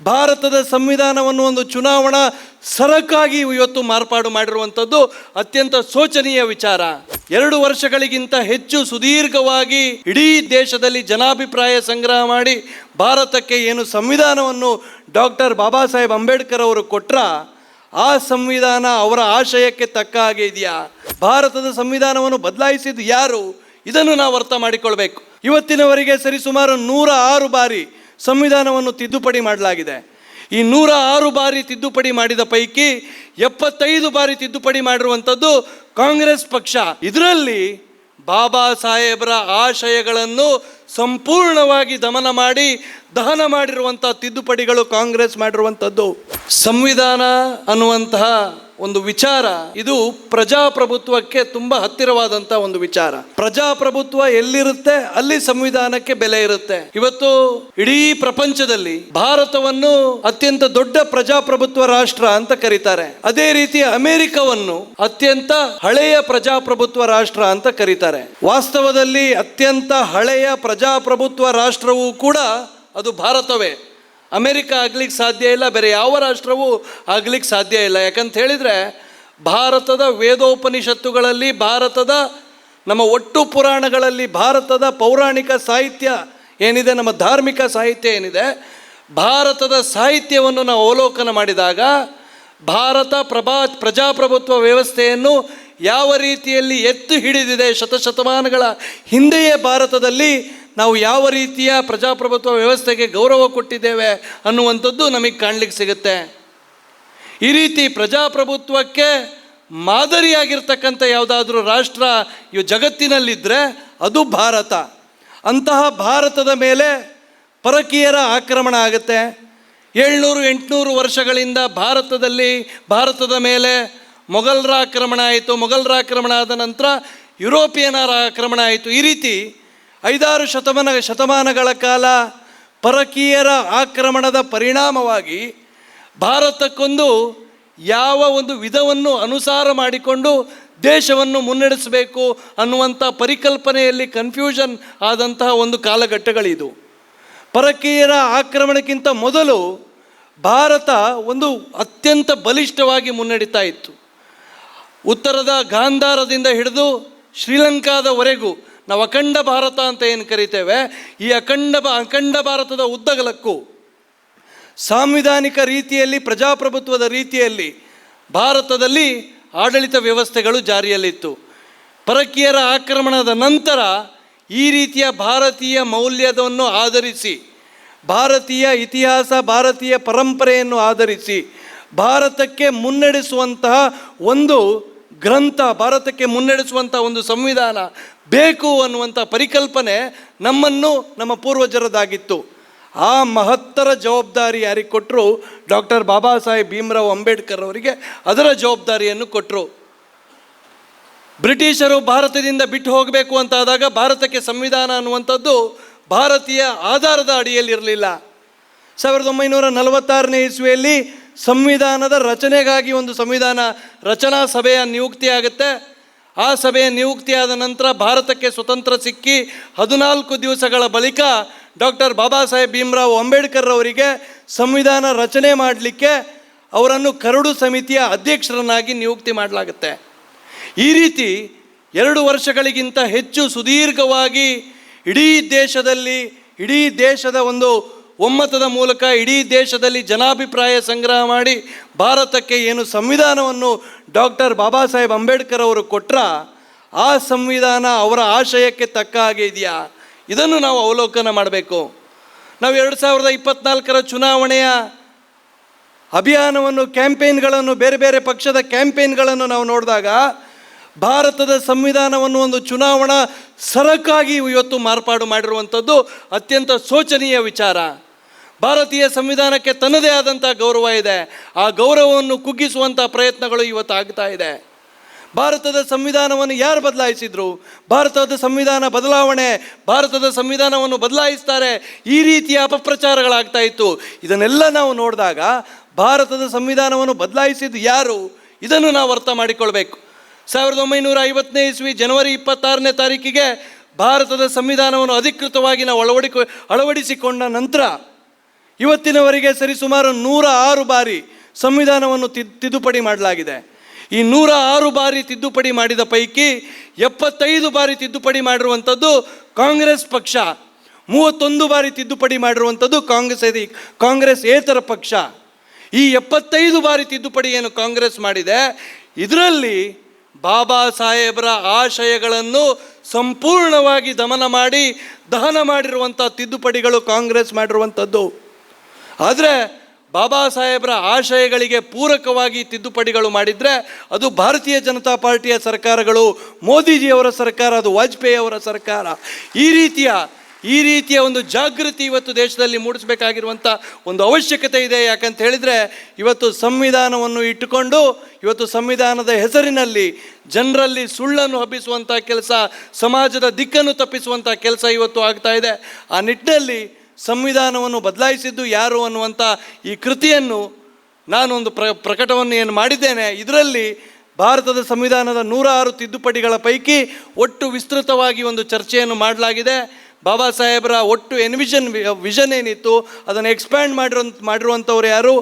ಭಾರತದ ಸಂವಿಧಾನವನ್ನು ಒಂದು ಚುನಾವಣಾ ಸರಕಾಗಿ ಇವತ್ತು ಮಾರ್ಪಾಡು ಮಾಡಿರುವಂಥದ್ದು ಅತ್ಯಂತ ಶೋಚನೀಯ ವಿಚಾರ. ಎರಡು ವರ್ಷಗಳಿಗಿಂತ ಹೆಚ್ಚು ಸುದೀರ್ಘವಾಗಿ ಇಡೀ ದೇಶದಲ್ಲಿ ಜನಾಭಿಪ್ರಾಯ ಸಂಗ್ರಹ ಮಾಡಿ ಭಾರತಕ್ಕೆ ಏನು ಸಂವಿಧಾನವನ್ನು ಡಾಕ್ಟರ್ ಬಾಬಾ ಸಾಹೇಬ್ ಅಂಬೇಡ್ಕರ್ ಅವರು ಕೊಟ್ರ, ಆ ಸಂವಿಧಾನ ಅವರ ಆಶಯಕ್ಕೆ ತಕ್ಕ ಹಾಗೆ ಇದೆಯಾ? ಭಾರತದ ಸಂವಿಧಾನವನ್ನು ಬದಲಾಯಿಸಿದ್ದು ಯಾರು? ಇದನ್ನು ನಾವು ಅರ್ಥ ಮಾಡಿಕೊಳ್ಬೇಕು. ಇವತ್ತಿನವರೆಗೆ ಸರಿಸುಮಾರು ನೂರ ಆರು ಬಾರಿ ಸಂವಿಧಾನವನ್ನು ತಿದ್ದುಪಡಿ ಮಾಡಲಾಗಿದೆ. ಈ ನೂರ ಆರು ಬಾರಿ ತಿದ್ದುಪಡಿ ಮಾಡಿದ ಪೈಕಿ ಎಪ್ಪತ್ತೈದು ಬಾರಿ ತಿದ್ದುಪಡಿ ಮಾಡಿರುವಂಥದ್ದು ಕಾಂಗ್ರೆಸ್ ಪಕ್ಷ. ಇದರಲ್ಲಿ ಬಾಬಾ ಸಾಹೇಬರ ಆಶಯಗಳನ್ನು ಸಂಪೂರ್ಣವಾಗಿ ದಮನ ಮಾಡಿ ದಹನ ಮಾಡಿರುವಂಥ ತಿದ್ದುಪಡಿಗಳು ಕಾಂಗ್ರೆಸ್ ಮಾಡಿರುವಂಥದ್ದು. ಸಂವಿಧಾನ ಅನ್ನುವಂತಹ ಒಂದು ವಿಚಾರ. ಇದು ಪ್ರಜಾಪ್ರಭುತ್ವಕ್ಕೆ ತುಂಬ ಹತ್ತಿರವಾದಂಥ ಒಂದು ವಿಚಾರ. ಪ್ರಜಾಪ್ರಭುತ್ವ ಎಲ್ಲಿರುತ್ತೆ? ಅಲ್ಲಿ ಸಂವಿಧಾನಕ್ಕೆ ಬೆಲೆ ಇರುತ್ತೆ. ಇವತ್ತು ಇಡೀ ಪ್ರಪಂಚದಲ್ಲಿ ಭಾರತವನ್ನು ಅತ್ಯಂತ ದೊಡ್ಡ ಪ್ರಜಾಪ್ರಭುತ್ವ ರಾಷ್ಟ್ರ ಅಂತ ಕರೀತಾರೆ. ಅದೇ ರೀತಿ ಅಮೆರಿಕವನ್ನು ಅತ್ಯಂತ ಹಳೆಯ ಪ್ರಜಾಪ್ರಭುತ್ವ ರಾಷ್ಟ್ರ ಅಂತ ಕರೀತಾರೆ. ವಾಸ್ತವದಲ್ಲಿ ಅತ್ಯಂತ ಹಳೆಯ ಪ್ರಜಾಪ್ರಭುತ್ವ ರಾಷ್ಟ್ರವೂ ಕೂಡ ಅದು ಭಾರತವೇ. ಅಮೆರಿಕ ಆಗ್ಲಿಕ್ಕೆ ಸಾಧ್ಯ ಇಲ್ಲ, ಬೇರೆ ಯಾವ ರಾಷ್ಟ್ರವೂ ಆಗ್ಲಿಕ್ಕೆ ಸಾಧ್ಯ ಇಲ್ಲ. ಯಾಕಂತ ಹೇಳಿದರೆ, ಭಾರತದ ವೇದೋಪನಿಷತ್ತುಗಳಲ್ಲಿ, ಭಾರತದ ನಮ್ಮ ಒಟ್ಟು ಪುರಾಣಗಳಲ್ಲಿ, ಭಾರತದ ಪೌರಾಣಿಕ ಸಾಹಿತ್ಯ ಏನಿದೆ, ನಮ್ಮ ಧಾರ್ಮಿಕ ಸಾಹಿತ್ಯ ಏನಿದೆ, ಭಾರತದ ಸಾಹಿತ್ಯವನ್ನು ನಾವು ಅವಲೋಕನ ಮಾಡಿದಾಗ, ಭಾರತ ಪ್ರಭಾ, ಪ್ರಜಾಪ್ರಭುತ್ವ ವ್ಯವಸ್ಥೆಯನ್ನು ಯಾವ ರೀತಿಯಲ್ಲಿ ಎತ್ತು ಹಿಡಿದಿದೆ ಶತಶತಮಾನಗಳ ಹಿಂದೆಯೇ ಭಾರತದಲ್ಲಿ ನಾವು ಯಾವ ರೀತಿಯ ಪ್ರಜಾಪ್ರಭುತ್ವ ವ್ಯವಸ್ಥೆಗೆ ಗೌರವ ಕೊಟ್ಟಿದ್ದೇವೆ ಅನ್ನುವಂಥದ್ದು ನಮಗೆ ಕಾಣಲಿಕ್ಕೆ ಸಿಗುತ್ತೆ. ಈ ರೀತಿ ಪ್ರಜಾಪ್ರಭುತ್ವಕ್ಕೆ ಮಾದರಿಯಾಗಿರ್ತಕ್ಕಂಥ ಯಾವುದಾದ್ರೂ ರಾಷ್ಟ್ರ ಇವು ಜಗತ್ತಿನಲ್ಲಿದ್ದರೆ ಅದು ಭಾರತ. ಅಂತಹ ಭಾರತದ ಮೇಲೆ ಪರಕೀಯರ ಆಕ್ರಮಣ ಆಗುತ್ತೆ. ಏಳ್ನೂರು, ಎಂಟುನೂರು ವರ್ಷಗಳಿಂದ ಭಾರತದಲ್ಲಿ, ಭಾರತದ ಮೇಲೆ ಮೊಘಲರ ಆಕ್ರಮಣ ಆಯಿತು, ಮೊಘಲರ ಆಕ್ರಮಣ ಆದ ನಂತರ ಯುರೋಪಿಯನರ ಆಕ್ರಮಣ ಆಯಿತು. ಈ ರೀತಿ ಐದಾರು ಶತಮಾನ ಶತಮಾನಗಳ ಕಾಲ ಪರಕೀಯರ ಆಕ್ರಮಣದ ಪರಿಣಾಮವಾಗಿ ಭಾರತಕ್ಕೊಂದು ಯಾವ ಒಂದು ವಿಧವನ್ನು ಅನುಸಾರ ಮಾಡಿಕೊಂಡು ದೇಶವನ್ನು ಮುನ್ನಡೆಸಬೇಕು ಅನ್ನುವಂಥ ಪರಿಕಲ್ಪನೆಯಲ್ಲಿ ಕನ್ಫ್ಯೂಷನ್ ಆದಂತಹ ಒಂದು ಕಾಲಘಟ್ಟಗಳಿದು. ಪರಕೀಯರ ಆಕ್ರಮಣಕ್ಕಿಂತ ಮೊದಲು ಭಾರತ ಒಂದು ಅತ್ಯಂತ ಬಲಿಷ್ಠವಾಗಿ ಮುನ್ನಡೀತಾ ಇತ್ತು. ಉತ್ತರದ ಗಾಂಧಾರದಿಂದ ಹಿಡಿದು ಶ್ರೀಲಂಕಾದವರೆಗೂ ನಾವು ಅಖಂಡ ಭಾರತ ಅಂತ ಏನು ಕರಿತೇವೆ? ಈ ಅಖಂಡ ಬ- ಅಖಂಡ ಭಾರತದ ಉದ್ದಗಲಕ್ಕೂ, ಸಾಂವಿಧಾನಿಕ ರೀತಿಯಲ್ಲಿ, ಪ್ರಜಾಪ್ರಭುತ್ವದ ರೀತಿಯಲ್ಲಿ, ಭಾರತದಲ್ಲಿ ಆಡಳಿತ ವ್ಯವಸ್ಥೆಗಳು ಜಾರಿಯಲ್ಲಿತ್ತು. ಪರಕೀಯರ ಆಕ್ರಮಣದ ನಂತರ ಈ ರೀತಿಯ ಭಾರತೀಯ ಮೌಲ್ಯವನ್ನು ಆಧರಿಸಿ, ಭಾರತೀಯ ಇತಿಹಾಸ, ಭಾರತೀಯ ಪರಂಪರೆಯನ್ನು ಆಧರಿಸಿ, ಭಾರತಕ್ಕೆ ಮುನ್ನಡೆಸುವಂತಹ ಒಂದು ಗ್ರಂಥ ಭಾರತಕ್ಕೆ ಮುನ್ನಡೆಸುವಂಥ ಒಂದು ಸಂವಿಧಾನ ಬೇಕು ಅನ್ನುವಂಥ ಪರಿಕಲ್ಪನೆ ನಮ್ಮನ್ನು, ನಮ್ಮ ಪೂರ್ವಜರದಾಗಿತ್ತು. ಆ ಮಹತ್ತರ ಜವಾಬ್ದಾರಿ ಯಾರಿಗೆ ಕೊಟ್ಟರು ಡಾಕ್ಟರ್ ಬಾಬಾ ಸಾಹೇಬ್ ಭೀಮರಾವ್ ಅಂಬೇಡ್ಕರ್ ಅವರಿಗೆ ಅದರ ಜವಾಬ್ದಾರಿಯನ್ನು ಕೊಟ್ಟರು ಬ್ರಿಟಿಷರು ಭಾರತದಿಂದ ಬಿಟ್ಟು ಹೋಗಬೇಕು ಅಂತಾದಾಗ ಭಾರತಕ್ಕೆ ಸಂವಿಧಾನ ಅನ್ನುವಂಥದ್ದು ಭಾರತೀಯ ಆಧಾರದ ಅಡಿಯಲ್ಲಿರಲಿಲ್ಲ. ಸಾವಿರದ ಒಂಬೈನೂರ ನಲವತ್ತಾರನೇ ಇಸ್ವಿಯಲ್ಲಿ ಸಂವಿಧಾನದ ರಚನೆಗಾಗಿ ಒಂದು ಸಂವಿಧಾನ ರಚನಾ ಸಭೆಯ ನಿಯುಕ್ತಿ ಆಗುತ್ತೆ ಆ ಸಭೆಯ ನಿಯುಕ್ತಿಯಾದ ನಂತರ ಭಾರತಕ್ಕೆ ಸ್ವತಂತ್ರ ಸಿಕ್ಕಿ ಹದಿನಾಲ್ಕು ದಿವಸಗಳ ಬಳಿಕ ಡಾಕ್ಟರ್ ಬಾಬಾ ಸಾಹೇಬ್ ಭೀಮ್ರಾವ್ ಅಂಬೇಡ್ಕರ್ ಅವರಿಗೆ ಸಂವಿಧಾನ ರಚನೆ ಮಾಡಲಿಕ್ಕೆ ಅವರನ್ನು ಕರಡು ಸಮಿತಿಯ ಅಧ್ಯಕ್ಷರನ್ನಾಗಿ ನಿಯುಕ್ತಿ ಮಾಡಲಾಗುತ್ತೆ. ಈ ರೀತಿ ಎರಡು ವರ್ಷಗಳಿಗಿಂತ ಹೆಚ್ಚು ಸುದೀರ್ಘವಾಗಿ ಇಡೀ ದೇಶದಲ್ಲಿ, ಇಡೀ ದೇಶದ ಒಂದು ಒಮ್ಮತದ ಮೂಲಕ ಇಡೀ ದೇಶದಲ್ಲಿ ಜನಾಭಿಪ್ರಾಯ ಸಂಗ್ರಹ ಮಾಡಿ ಭಾರತಕ್ಕೆ ಏನು ಸಂವಿಧಾನವನ್ನು ಡಾಕ್ಟರ್ ಬಾಬಾ ಸಾಹೇಬ್ ಅಂಬೇಡ್ಕರ್ ಅವರು ಕೊಟ್ರ, ಆ ಸಂವಿಧಾನ ಅವರ ಆಶಯಕ್ಕೆ ತಕ್ಕ ಹಾಗೆ ಇದೆಯಾ? ಇದನ್ನು ನಾವು ಅವಲೋಕನ ಮಾಡಬೇಕು. ನಾವು ಎರಡು ಸಾವಿರದ ಇಪ್ಪತ್ನಾಲ್ಕರ ಚುನಾವಣೆಯ ಅಭಿಯಾನವನ್ನು, ಕ್ಯಾಂಪೇನ್ಗಳನ್ನು, ಬೇರೆ ಬೇರೆ ಪಕ್ಷದ ಕ್ಯಾಂಪೇನ್ಗಳನ್ನು ನಾವು ನೋಡಿದಾಗ ಭಾರತದ ಸಂವಿಧಾನವನ್ನು ಒಂದು ಚುನಾವಣಾ ಸರಕಾಗಿ ಇವತ್ತು ಮಾರ್ಪಾಡು ಮಾಡಿರುವಂಥದ್ದು ಅತ್ಯಂತ ಶೋಚನೀಯ ವಿಚಾರ. ಭಾರತೀಯ ಸಂವಿಧಾನಕ್ಕೆ ತನ್ನದೇ ಆದಂಥ ಗೌರವ ಇದೆ. ಆ ಗೌರವವನ್ನು ಕುಗ್ಗಿಸುವಂಥ ಪ್ರಯತ್ನಗಳು ಇವತ್ತು ಆಗ್ತಾ ಇದೆ. ಭಾರತದ ಸಂವಿಧಾನವನ್ನು ಯಾರು ಬದಲಾಯಿಸಿದ್ರು? ಭಾರತದ ಸಂವಿಧಾನ ಬದಲಾವಣೆ, ಭಾರತದ ಸಂವಿಧಾನವನ್ನು ಬದಲಾಯಿಸ್ತಾರೆ ಈ ರೀತಿಯ ಅಪಪ್ರಚಾರಗಳಾಗ್ತಾ ಇತ್ತು. ಇದನ್ನೆಲ್ಲ ನಾವು ನೋಡಿದಾಗ ಭಾರತದ ಸಂವಿಧಾನವನ್ನು ಬದಲಾಯಿಸಿದ್ದು ಯಾರು? ಇದನ್ನು ನಾವು ಅರ್ಥ ಮಾಡಿಕೊಳ್ಬೇಕು. ಸಾವಿರದ ಒಂಬೈನೂರ ಐವತ್ತನೇ ಇಸ್ವಿ ಜನವರಿ ಇಪ್ಪತ್ತಾರನೇ ತಾರೀಕಿಗೆ ಭಾರತದ ಸಂವಿಧಾನವನ್ನು ಅಧಿಕೃತವಾಗಿ ನಾವು ಅಳವಡಿಕೆ, ಅಳವಡಿಸಿಕೊಂಡ ನಂತರ ಇವತ್ತಿನವರೆಗೆ ಸರಿಸುಮಾರು ನೂರ ಆರು ಬಾರಿ ಸಂವಿಧಾನವನ್ನು ತಿದ್- ತಿದ್ದುಪಡಿ ಮಾಡಲಾಗಿದೆ. ಈ ನೂರ ಆರು ಬಾರಿ ತಿದ್ದುಪಡಿ ಮಾಡಿದ ಪೈಕಿ ಎಪ್ಪತ್ತೈದು ಬಾರಿ ತಿದ್ದುಪಡಿ ಮಾಡಿರುವಂಥದ್ದು ಕಾಂಗ್ರೆಸ್ ಪಕ್ಷ. ಮೂವತ್ತೊಂದು ಬಾರಿ ತಿದ್ದುಪಡಿ ಮಾಡಿರುವಂಥದ್ದು ಕಾಂಗ್ರೆಸ್ ಕಾಂಗ್ರೆಸ್ ಏತರ ಪಕ್ಷ. ಈ ಎಪ್ಪತ್ತೈದು ಬಾರಿ ತಿದ್ದುಪಡಿ ಏನು ಕಾಂಗ್ರೆಸ್ ಮಾಡಿದೆ. ಇದರಲ್ಲಿ ಬಾಬಾ ಸಾಹೇಬರ ಆಶಯಗಳನ್ನು ಸಂಪೂರ್ಣವಾಗಿ ದಮನ ಮಾಡಿ ದಹನ ಮಾಡಿರುವಂಥ ತಿದ್ದುಪಡಿಗಳು ಕಾಂಗ್ರೆಸ್ ಮಾಡಿರುವಂಥದ್ದು. ಆದರೆ ಬಾಬಾ ಸಾಹೇಬರ ಆಶಯಗಳಿಗೆ ಪೂರಕವಾಗಿ ತಿದ್ದುಪಡಿಗಳು ಮಾಡಿದರೆ ಅದು ಭಾರತೀಯ ಜನತಾ ಪಾರ್ಟಿಯ ಸರ್ಕಾರಗಳು, ಮೋದಿಜಿಯವರ ಸರ್ಕಾರ, ಅದು ವಾಜಪೇಯಿ ಅವರ ಸರ್ಕಾರ. ಈ ರೀತಿಯ ಈ ರೀತಿಯ ಒಂದು ಜಾಗೃತಿ ಇವತ್ತು ದೇಶದಲ್ಲಿ ಮೂಡಿಸಬೇಕಾಗಿರುವಂಥ ಒಂದು ಅವಶ್ಯಕತೆ ಇದೆ. ಯಾಕಂತ ಹೇಳಿದರೆ ಇವತ್ತು ಸಂವಿಧಾನವನ್ನು ಇಟ್ಟುಕೊಂಡು, ಇವತ್ತು ಸಂವಿಧಾನದ ಹೆಸರಿನಲ್ಲಿ ಜನರಲ್ಲಿ ಸುಳ್ಳನ್ನು ಹಬ್ಬಿಸುವಂಥ ಕೆಲಸ, ಸಮಾಜದ ದಿಕ್ಕನ್ನು ತಪ್ಪಿಸುವಂಥ ಕೆಲಸ ಇವತ್ತು ಆಗ್ತಾ ಇದೆ. ಆ ನಿಟ್ಟಿನಲ್ಲಿ ಸಂವಿಧಾನವನ್ನು ಬದಲಾಯಿಸಿದ್ದು ಯಾರು ಅನ್ನುವಂಥ ಈ ಕೃತಿಯನ್ನು ನಾನೊಂದು ಪ್ರ, ಪ್ರಕಟವನ್ನು ಏನು ಮಾಡಿದ್ದೇನೆ. ಇದರಲ್ಲಿ ಭಾರತದ ಸಂವಿಧಾನದ ನೂರ ಆರು ತಿದ್ದುಪಡಿಗಳ ಪೈಕಿ ಒಟ್ಟು ವಿಸ್ತೃತವಾಗಿ ಒಂದು ಚರ್ಚೆಯನ್ನು ಮಾಡಲಾಗಿದೆ. ಬಾಬಾ ಸಾಹೇಬರ ಒಟ್ಟು ಎನ್ವಿಷನ್ ವಿಷನ್ ಏನಿತ್ತು, ಅದನ್ನು ಎಕ್ಸ್ಪ್ಯಾಂಡ್ ಮಾಡಿರೋ ಮಾಡಿರುವಂಥವ್ರು ಯಾರು?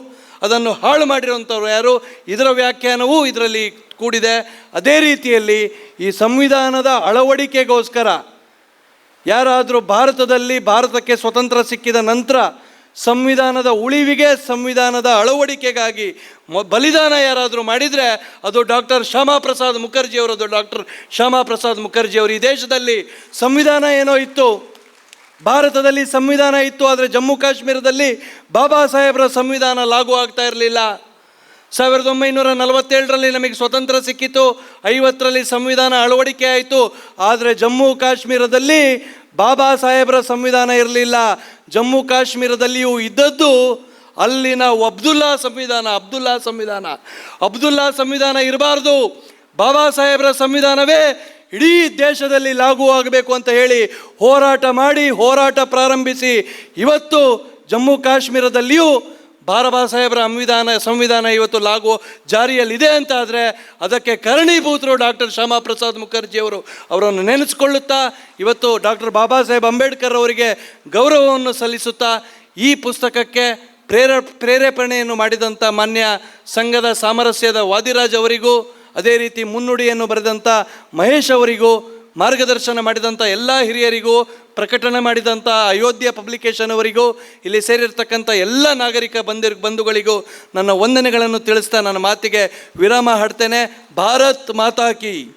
ಅದನ್ನು ಹಾಳು ಮಾಡಿರುವಂಥವ್ರು ಯಾರು? ಇದರ ವ್ಯಾಖ್ಯಾನವೂ ಇದರಲ್ಲಿ ಕೂಡಿದೆ. ಅದೇ ರೀತಿಯಲ್ಲಿ ಈ ಸಂವಿಧಾನದ ಅಳವಡಿಕೆಗೋಸ್ಕರ ಯಾರಾದರೂ ಭಾರತದಲ್ಲಿ ಭಾರತಕ್ಕೆ ಸ್ವತಂತ್ರ ಸಿಕ್ಕಿದ ನಂತರ ಸಂವಿಧಾನದ ಉಳಿವಿಗೆ, ಸಂವಿಧಾನದ ಅಳವಡಿಕೆಗಾಗಿ ಬಲಿದಾನ ಯಾರಾದರೂ ಮಾಡಿದರೆ ಅದು ಡಾಕ್ಟರ್ ಶ್ಯಾಮಾ ಪ್ರಸಾದ್ ಮುಖರ್ಜಿಯವರದು ಡಾಕ್ಟರ್ ಶ್ಯಾಮಾ ಪ್ರಸಾದ್ ಮುಖರ್ಜಿಯವರು ಈ ದೇಶದಲ್ಲಿ ಸಂವಿಧಾನ ಏನೋ ಇತ್ತು. ಭಾರತದಲ್ಲಿ ಸಂವಿಧಾನ ಇತ್ತು, ಆದರೆ ಜಮ್ಮು ಕಾಶ್ಮೀರದಲ್ಲಿ ಬಾಬಾ ಸಾಹೇಬರ ಸಂವಿಧಾನ ಲಾಗು ಆಗ್ತಾ ಇರಲಿಲ್ಲ. ಸಾವಿರದ ಒಂಬೈನೂರ ನಲವತ್ತೇಳರಲ್ಲಿ ನಮಗೆ ಸ್ವತಂತ್ರ ಸಿಕ್ಕಿತು, ಐವತ್ತರಲ್ಲಿ ಸಂವಿಧಾನ ಅಳವಡಿಕೆ ಆಯಿತು. ಆದರೆ ಜಮ್ಮು ಕಾಶ್ಮೀರದಲ್ಲಿ ಬಾಬಾ ಸಾಹೇಬರ ಸಂವಿಧಾನ ಇರಲಿಲ್ಲ. ಜಮ್ಮು ಕಾಶ್ಮೀರದಲ್ಲಿಯೂ ಇದ್ದದ್ದು ಅಲ್ಲಿನ ಅಬ್ದುಲ್ಲಾ ಸಂವಿಧಾನ ಅಬ್ದುಲ್ಲಾ ಸಂವಿಧಾನ. ಅಬ್ದುಲ್ಲಾ ಸಂವಿಧಾನ ಇರಬಾರ್ದು. ಬಾಬಾ ಸಾಹೇಬರ ಸಂವಿಧಾನವೇ ಇಡೀ ದೇಶದಲ್ಲಿ ಲಾಗು ಆಗಬೇಕು ಅಂತ ಹೇಳಿ ಹೋರಾಟ ಮಾಡಿ ಹೋರಾಟ ಪ್ರಾರಂಭಿಸಿ ಇವತ್ತು ಜಮ್ಮು ಕಾಶ್ಮೀರದಲ್ಲಿಯೂ ಬಾಬಾ ಸಾಹೇಬರ ಸಂವಿಧಾನ ಸಂವಿಧಾನ ಇವತ್ತು ಲಾಗು ಜಾರಿಯಲ್ಲಿದೆ ಅಂತ ಆದರೆ ಅದಕ್ಕೆ ಕರಣೀಭೂತರು ಡಾಕ್ಟರ್ ಶ್ಯಾಮಾ ಪ್ರಸಾದ್ ಮುಖರ್ಜಿಯವರು ಅವರನ್ನು ನೆನೆಸ್ಕೊಳ್ಳುತ್ತಾ, ಇವತ್ತು ಡಾಕ್ಟರ್ ಬಾಬಾ ಸಾಹೇಬ್ ಅಂಬೇಡ್ಕರ್ ಅವರಿಗೆ ಗೌರವವನ್ನು ಸಲ್ಲಿಸುತ್ತಾ ಈ ಪುಸ್ತಕಕ್ಕೆ ಪ್ರೇರ, ಪ್ರೇರೇಪಣೆಯನ್ನು ಮಾಡಿದಂಥ ಮಾನ್ಯ ಸಂಘದ ಸಾಮರಸ್ಯದ ವಾದಿರಾಜ್ ಅವರಿಗೂ, ಅದೇ ರೀತಿ ಮುನ್ನುಡಿಯನ್ನು ಬರೆದಂಥ ಮಹೇಶ್ ಅವರಿಗೂ ಮಾರ್ಗದರ್ಶನ ಮಾಡಿದಂಥ ಎಲ್ಲ ಹಿರಿಯರಿಗೂ, ಪ್ರಕಟಣೆ ಮಾಡಿದಂಥ ಅಯೋಧ್ಯ ಪಬ್ಲಿಕೇಶನ್ ಅವರಿಗೂ, ಇಲ್ಲಿ ಸೇರಿರ್ತಕ್ಕಂಥ ಎಲ್ಲ ನಾಗರಿಕ ಬಂದಿರ್, ಬಂಧುಗಳಿಗೂ ನನ್ನ ವಂದನೆಗಳನ್ನು ತಿಳಿಸ್ತಾ ನನ್ನ ಮಾತಿಗೆ ವಿರಾಮ ಹಾಡ್ತೇನೆ. ಭಾರತ್ ಮಾತಾ ಕಿ.